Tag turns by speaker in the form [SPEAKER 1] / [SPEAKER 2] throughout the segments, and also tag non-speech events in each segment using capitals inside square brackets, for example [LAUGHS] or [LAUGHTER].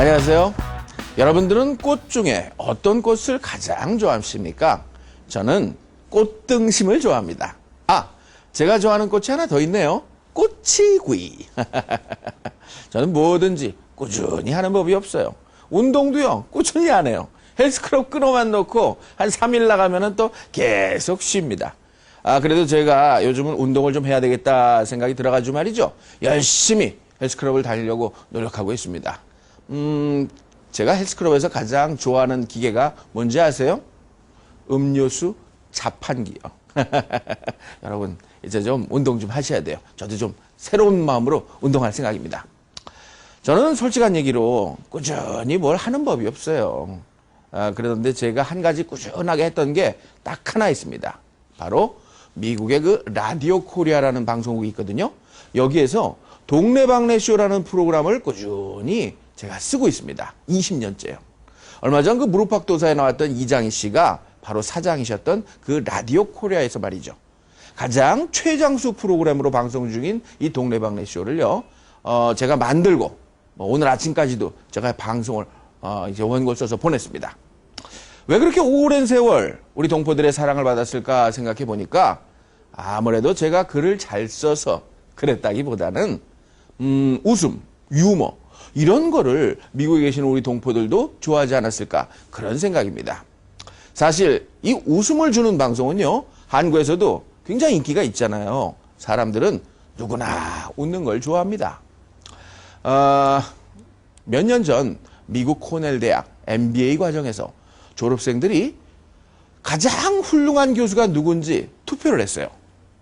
[SPEAKER 1] 안녕하세요. 여러분들은 꽃 중에 어떤 꽃을 가장 좋아하십니까? 저는 꽃등심을 좋아합니다. 아, 제가 좋아하는 꽃이 하나 더 있네요. 꼬치구이. [LAUGHS] 저는 뭐든지 꾸준히 하는 법이 없어요. 운동도요, 꾸준히 안 해요. 헬스클럽 끊어만 놓고 한 3일 나가면은 또 계속 쉽니다. 아, 그래도 제가 요즘은 운동을 좀 해야 되겠다 생각이 들어가지고 말이죠. 열심히 헬스클럽을 다니려고 노력하고 있습니다. 음, 제가 헬스클럽에서 가장 좋아하는 기계가 뭔지 아세요? 음료수 자판기요. [LAUGHS] 여러분, 이제 좀 운동 좀 하셔야 돼요. 저도 좀 새로운 마음으로 운동할 생각입니다. 저는 솔직한 얘기로 꾸준히 뭘 하는 법이 없어요. 아, 그런데 제가 한 가지 꾸준하게 했던 게 딱 하나 있습니다. 바로 미국의 그 라디오 코리아라는 방송국이 있거든요. 여기에서 동네방네 쇼라는 프로그램을 꾸준히 제가 쓰고 있습니다. 20년째요. 얼마 전 그 무릎팍도사에 나왔던 이장희 씨가 바로 사장이셨던 그 라디오 코리아에서 말이죠. 가장 최장수 프로그램으로 방송 중인 이 동네방네 쇼를요. 어, 제가 만들고 뭐 오늘 아침까지도 제가 방송을 어, 이제 원고를 써서 보냈습니다. 왜 그렇게 오랜 세월 우리 동포들의 사랑을 받았을까 생각해 보니까 아무래도 제가 글을 잘 써서 그랬다기보다는 음, 웃음, 유머 이런 거를 미국에 계시는 우리 동포들도 좋아하지 않았을까 그런 생각입니다. 사실 이 웃음을 주는 방송은요 한국에서도 굉장히 인기가 있잖아요. 사람들은 누구나 웃는 걸 좋아합니다. 어, 몇년 전 미국 코넬 대학 MBA 과정에서 졸업생들이 가장 훌륭한 교수가 누군지 투표를 했어요.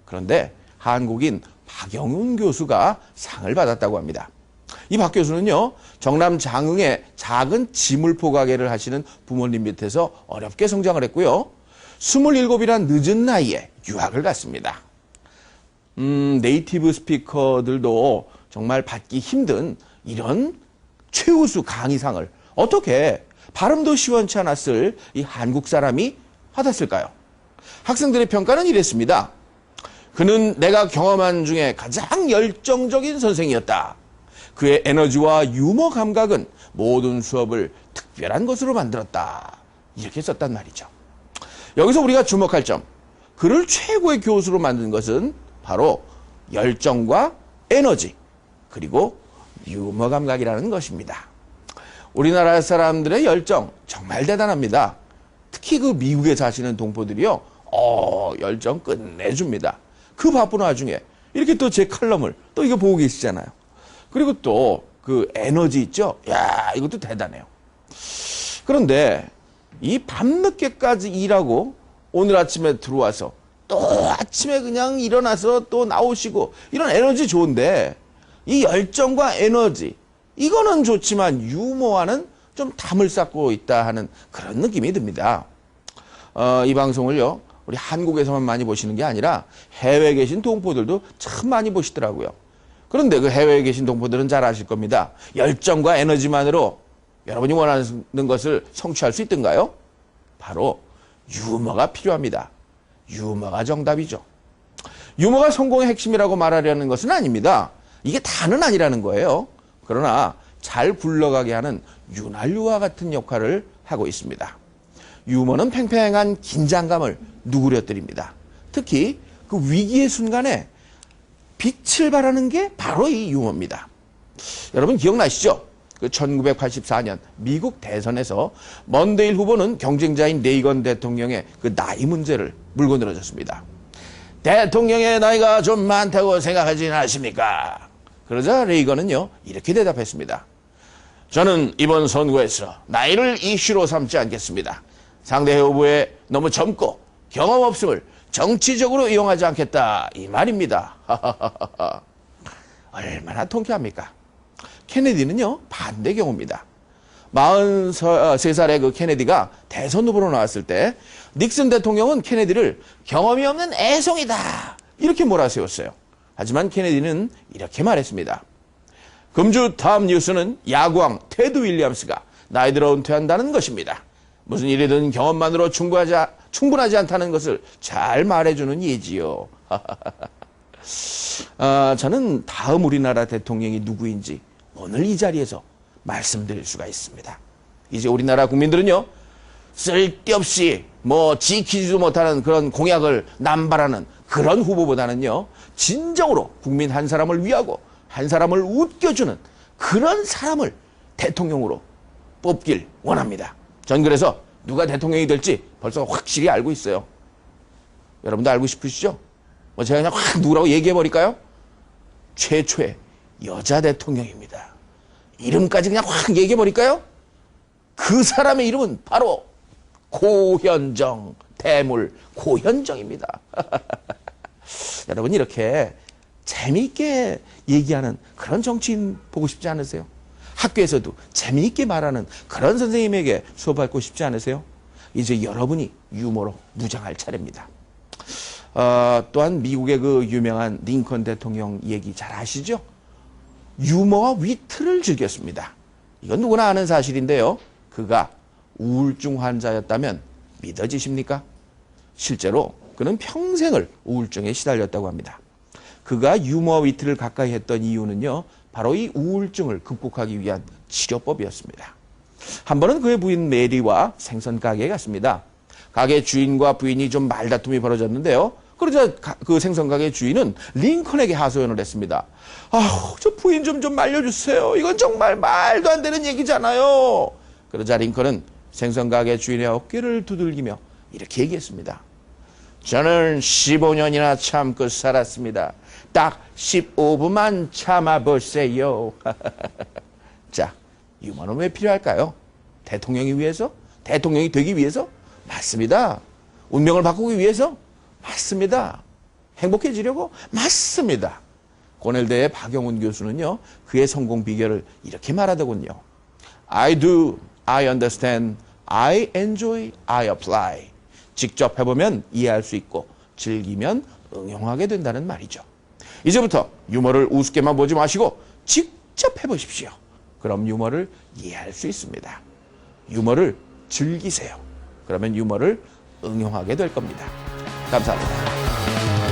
[SPEAKER 1] 그런데 한국인 박영훈 교수가 상을 받았다고 합니다. 이 박 교수는요, 정남 장흥의 작은 지물포 가게를 하시는 부모님 밑에서 어렵게 성장을 했고요. 27이란 늦은 나이에 유학을 갔습니다. 음, 네이티브 스피커들도 정말 받기 힘든 이런 최우수 강의상을 어떻게 발음도 시원치 않았을 이 한국 사람이 받았을까요? 학생들의 평가는 이랬습니다. 그는 내가 경험한 중에 가장 열정적인 선생이었다. 그의 에너지와 유머 감각은 모든 수업을 특별한 것으로 만들었다. 이렇게 썼단 말이죠. 여기서 우리가 주목할 점, 그를 최고의 교수로 만든 것은 바로 열정과 에너지, 그리고 유머 감각이라는 것입니다. 우리나라 사람들의 열정 정말 대단합니다. 특히 그 미국에 사시는 동포들이요, 어, 열정 끝내줍니다. 그 바쁜 와중에 이렇게 또 제 칼럼을 또 이거 보고 계시잖아요. 그리고 또 그 에너지 있죠? 야, 이것도 대단해요. 그런데 이 밤늦게까지 일하고 오늘 아침에 들어와서 또 아침에 그냥 일어나서 또 나오시고 이런 에너지 좋은데 이 열정과 에너지 이거는 좋지만 유머와는 좀 담을 쌓고 있다 하는 그런 느낌이 듭니다. 어, 이 방송을요 우리 한국에서만 많이 보시는 게 아니라 해외에 계신 동포들도 참 많이 보시더라고요. 그런데 그 해외에 계신 동포들은 잘 아실 겁니다. 열정과 에너지만으로 여러분이 원하는 것을 성취할 수 있던가요? 바로 유머가 필요합니다. 유머가 정답이죠. 유머가 성공의 핵심이라고 말하려는 것은 아닙니다. 이게 다는 아니라는 거예요. 그러나 잘 굴러가게 하는 윤활유와 같은 역할을 하고 있습니다. 유머는 팽팽한 긴장감을 누그려뜨립니다. 특히 그 위기의 순간에 빛을 발하는 게 바로 이 유머입니다. 여러분 기억나시죠? 그 1984년 미국 대선에서 먼데일 후보는 경쟁자인 레이건 대통령의 그 나이 문제를 물고 늘어졌습니다. 대통령의 나이가 좀 많다고 생각하지는 않으십니까? 그러자 레이건은요, 이렇게 대답했습니다. 저는 이번 선거에서 나이를 이슈로 삼지 않겠습니다. 상대 후보에 너무 젊고 경험 없음을 정치적으로 이용하지 않겠다. 이 말입니다. [LAUGHS] 얼마나 통쾌합니까? 케네디는요, 반대 경우입니다. 43살의 그 케네디가 대선 후보로 나왔을 때 닉슨 대통령은 케네디를 경험이 없는 애송이다. 이렇게 몰아세웠어요. 하지만 케네디는 이렇게 말했습니다. 금주 다음 뉴스는 야구왕 테드 윌리엄스가 나이 들어 은퇴한다는 것입니다. 무슨 일이든 경험만으로 충분하지, 충분하지 않다는 것을 잘 말해주는 예지요. [LAUGHS] 아, 저는 다음 우리나라 대통령이 누구인지 오늘 이 자리에서 말씀드릴 수가 있습니다. 이제 우리나라 국민들은요, 쓸데없이 뭐 지키지도 못하는 그런 공약을 남발하는 그런 후보보다는요, 진정으로 국민 한 사람을 위하고 한 사람을 웃겨주는 그런 사람을 대통령으로 뽑길 원합니다. 전 그래서 누가 대통령이 될지 벌써 확실히 알고 있어요. 여러분도 알고 싶으시죠? 뭐 제가 그냥 확 누구라고 얘기해 버릴까요? 최초의 여자 대통령입니다. 이름까지 그냥 확 얘기해 버릴까요? 그 사람의 이름은 바로 고현정, 대물 고현정입니다. [LAUGHS] 여러분 이렇게 재미있게 얘기하는 그런 정치인 보고 싶지 않으세요? 학교에서도 재미있게 말하는 그런 선생님에게 수업받고 싶지 않으세요? 이제 여러분이 유머로 무장할 차례입니다. 어, 또한 미국의 그 유명한 링컨 대통령 얘기 잘 아시죠? 유머와 위트를 즐겼습니다. 이건 누구나 아는 사실인데요. 그가 우울증 환자였다면 믿어지십니까? 실제로 그는 평생을 우울증에 시달렸다고 합니다. 그가 유머와 위트를 가까이 했던 이유는요, 바로 이 우울증을 극복하기 위한 치료법이었습니다. 한 번은 그의 부인 메리와 생선 가게에 갔습니다. 가게 주인과 부인이 좀 말다툼이 벌어졌는데요. 그러자 가- 그 생선 가게 주인은 링컨에게 하소연을 했습니다. 아우, 저 부인 좀 좀 말려주세요. 이건 정말 말도 안 되는 얘기잖아요. 그러자 링컨은 생선 가게 주인의 어깨를 두들기며 이렇게 얘기했습니다. 저는 15년이나 참고 살았습니다. 딱 15분만 참아보세요. [LAUGHS] 자, 유머는 왜 필요할까요? 대통령이 위해서? 대통령이 되기 위해서? 맞습니다. 운명을 바꾸기 위해서? 맞습니다. 행복해지려고? 맞습니다. 고넬대의 박영훈 교수는요, 그의 성공 비결을 이렇게 말하더군요. I do, I understand, I enjoy, I apply. 직접 해보면 이해할 수 있고, 즐기면 응용하게 된다는 말이죠. 이제부터 유머를 우습게만 보지 마시고, 직접 해보십시오. 그럼 유머를 이해할 수 있습니다. 유머를 즐기세요. 그러면 유머를 응용하게 될 겁니다. 감사합니다.